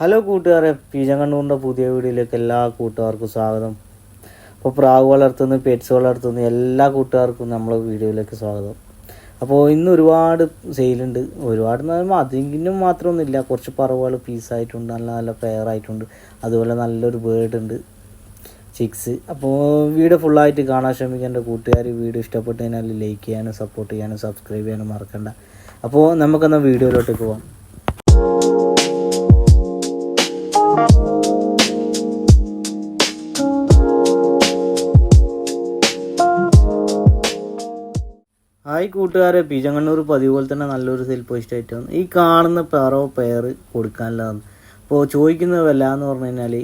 Hello കൂട്ടുകാരെ. പീജങ്കണ്ണൂറിന്റെ പുതിയ വീഡിയോയിലേക്ക് എല്ലാ കൂട്ടുകാർക്കും സ്വാഗതം. അപ്പോൾ പ്രാവ് വളർത്തുന്ന പെറ്റ്സ് വളർത്തുന്ന എല്ലാ കൂട്ടുകാർക്കും നമ്മളെ വീഡിയോയിലേക്ക് സ്വാഗതം. അപ്പോൾ ഇന്ന് ഒരുപാട് സെയിലുണ്ട് ഒരുപാട് എന്ന് പറയുമ്പോൾ അതിനും മാത്രമൊന്നുമില്ല. കുറച്ച് പറവുകൾ പീസായിട്ടുണ്ട് നല്ല നല്ല പെയർ ആയിട്ടുണ്ട്. അതുപോലെ നല്ലൊരു ബേർഡ് ഉണ്ട് ചിക്സ് അപ്പോൾ വീഡിയോ ഫുള്ളായിട്ട് കാണാൻ ശ്രമിക്കേണ്ട കൂട്ടുകാർ വീഡിയോ ഇഷ്ടപ്പെട്ട് കഴിഞ്ഞാൽ ലൈക്ക് ചെയ്യാനും സപ്പോർട്ട് ചെയ്യാനും സബ്സ്ക്രൈബ് ചെയ്യാനും മറക്കണ്ട. അപ്പോൾ നമുക്കെന്നാൽ വീഡിയോയിലോട്ടേക്ക് പോവാം. ഹായ് കൂട്ടുകാരെ പീജങ്ങണ്ണൂർ പതിവ് പോലെ തന്നെ നല്ലൊരു സെൽ പോസ്റ്റ് ആയിട്ട് ഈ കാണുന്ന പെറോ പെയർ കൊടുക്കാനുള്ളതാണ്. അപ്പോൾ ചോദിക്കുന്ന വില എന്ന് പറഞ്ഞു കഴിഞ്ഞാൽ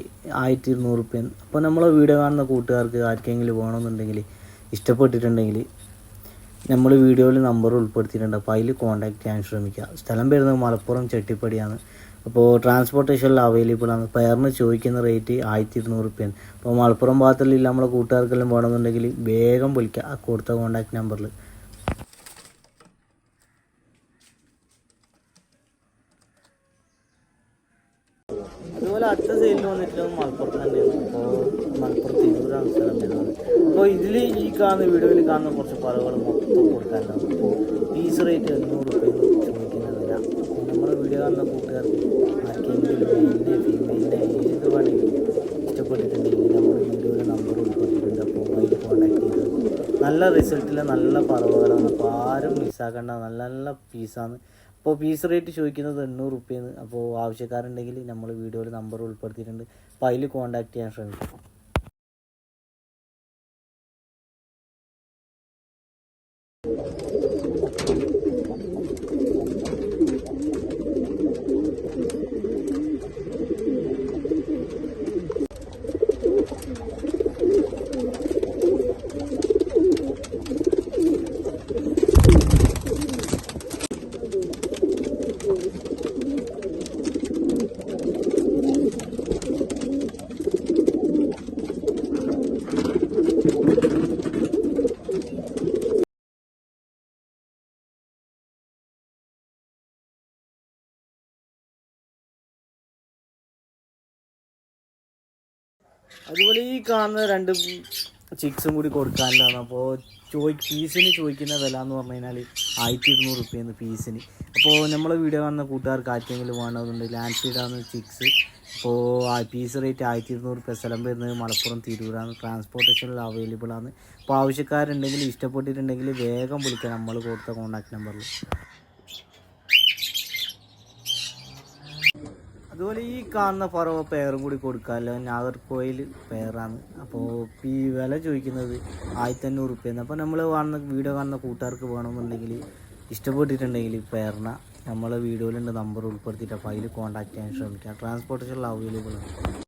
ആയിരത്തി ഇരുന്നൂറ് റുപ്യ അപ്പോൾ നമ്മളെ വീഡിയോ കാണുന്ന കൂട്ടുകാർക്ക് ആർക്കെങ്കിലും വേണമെന്നുണ്ടെങ്കിൽ ഇഷ്ടപ്പെട്ടിട്ടുണ്ടെങ്കിൽ നമ്മൾ വീഡിയോയിൽ നമ്പർ ഉൾപ്പെടുത്തിയിട്ടുണ്ട്. അപ്പോൾ അതിൽ കോൺടാക്ട് ചെയ്യാൻ ശ്രമിക്കുക. സ്ഥലം വരുന്നത് മലപ്പുറം ചെട്ടിപ്പടിയാണ്. അപ്പോൾ ട്രാൻസ്പോർട്ടേഷനിൽ അവൈലബിൾ ആണ്. പെയറിന് ചോദിക്കുന്ന റേറ്റ് ആയിരത്തി ഇരുന്നൂറ് റുപ്യാണ് അപ്പോൾ മലപ്പുറം ഭാഗത്തുള്ള നമ്മളെ കൂട്ടുകാർക്കെല്ലാം വേണമെന്നുണ്ടെങ്കിൽ വേഗം വിളിക്കുക. ആ കൊടുത്ത കോൺടാക്ട് നമ്പറിൽ അതുപോലെ അടുത്ത സെയിലിൽ വന്നിട്ടുള്ളത് മലപ്പുറത്ത് തന്നെയാണ്. അപ്പോൾ മലപ്പുറത്ത് തിരൂരാണ് സ്ഥലം വരുന്നത് അപ്പോൾ ഇതിൽ ഈ കാണുന്ന വീഡിയോയിൽ കാണുന്ന കുറച്ച് പറവുകൾ മൊത്തം കൊടുക്കാനുണ്ടാവും അപ്പോൾ പീസ് റേറ്റ് എണ്ണൂറ് റുപ്യ ചോദിക്കുന്നതല്ല. നമ്മുടെ വീഡിയോ കാണുന്ന കൂട്ടുകാർക്ക് ആർക്കെങ്കിലും മെയിനെ ഫീമെയിലിനെ ഏത് വേണമെങ്കിലും ഇഷ്ടപ്പെട്ടിട്ടുണ്ടെങ്കിൽ നമ്മുടെ വീഡിയോയിൽ നമ്പർ ഉൾപ്പെടുത്തിയിട്ടുണ്ട് അപ്പോൾ അതിൽ കോൺടാക്ട് ചെയ്ത് നല്ല റിസൾട്ടിൽ നല്ല പറവുകളാണ് അപ്പോൾ ആരും മിസ്സാക്കേണ്ട നല്ല നല്ല പീസാണ് അപ്പോൾ പീസ് റേറ്റ് ചോദിക്കുന്നത് എണ്ണൂറ് റുപ്യാണ് അപ്പോൾ ആവശ്യക്കാരുണ്ടെങ്കിൽ നമ്മൾ വീഡിയോയിൽ നമ്പർ ഉൾപ്പെടുത്തിയിട്ടുണ്ട്. അപ്പോൾ അതിൽ കോൺടാക്ട് ചെയ്യാൻ ശ്രമിക്കും. അതുപോലെ ഈ കാണുന്ന രണ്ട് ചിക്സും കൂടി കൊടുക്കാനുള്ളതാണ്. അപ്പോൾ ചോയ് പീസിന് ചോദിക്കുന്ന വില എന്ന് പറഞ്ഞു കഴിഞ്ഞാൽ ആയിരത്തി ഇരുന്നൂറ് റുപ്യാണ് പീസിന് അപ്പോൾ നമ്മളെ വീഡിയോ കാണുന്ന കൂട്ടുകാർക്ക് ആർക്കെങ്കിലും വേണമെന്നുണ്ട് ലാൻഡ് ഫീഡാണ് ചിക്സ് അപ്പോൾ ആ പീസ് റേറ്റ് ആയിരത്തി ഇരുന്നൂറ് റുപ്യ സ്ഥലം വരുന്നത് മലപ്പുറം തിരൂരാണ്. ട്രാൻസ്പോർട്ടേഷനിൽ അവൈലബിൾ ആണ്. അപ്പോൾ ആവശ്യക്കാരുണ്ടെങ്കിൽ ഇഷ്ടപ്പെട്ടിട്ടുണ്ടെങ്കിൽ വേഗം വിളിക്കാം. നമ്മൾ കൊടുത്ത കോൺടാക്ട് നമ്പറിൽ അതുപോലെ ഈ കാണുന്ന പറവ പെയറും കൂടി കൊടുക്കാമല്ലോ. നാഗർകോയിൽ പെയറാണ് അപ്പോൾ ഈ വില ചോദിക്കുന്നത് ആയിരത്തി അഞ്ഞൂറ് റുപ്യെന്ന്. അപ്പോൾ നമ്മൾ കാണുന്ന വീഡിയോ കാണുന്ന കൂട്ടുകാർക്ക് വേണമെന്നുണ്ടെങ്കിൽ ഇഷ്ടപ്പെട്ടിട്ടുണ്ടെങ്കിൽ പെയറിനെ നമ്മളെ വീഡിയോയിലുണ്ട് നമ്പർ ഉൾപ്പെടുത്തിയിട്ട് അപ്പോൾ അതിൽ കോൺടാക്ട് ചെയ്യാൻ ശ്രമിക്കാം. ട്രാൻസ്പോർട്ടേഷൻ അവൈലബിൾ ആണ്.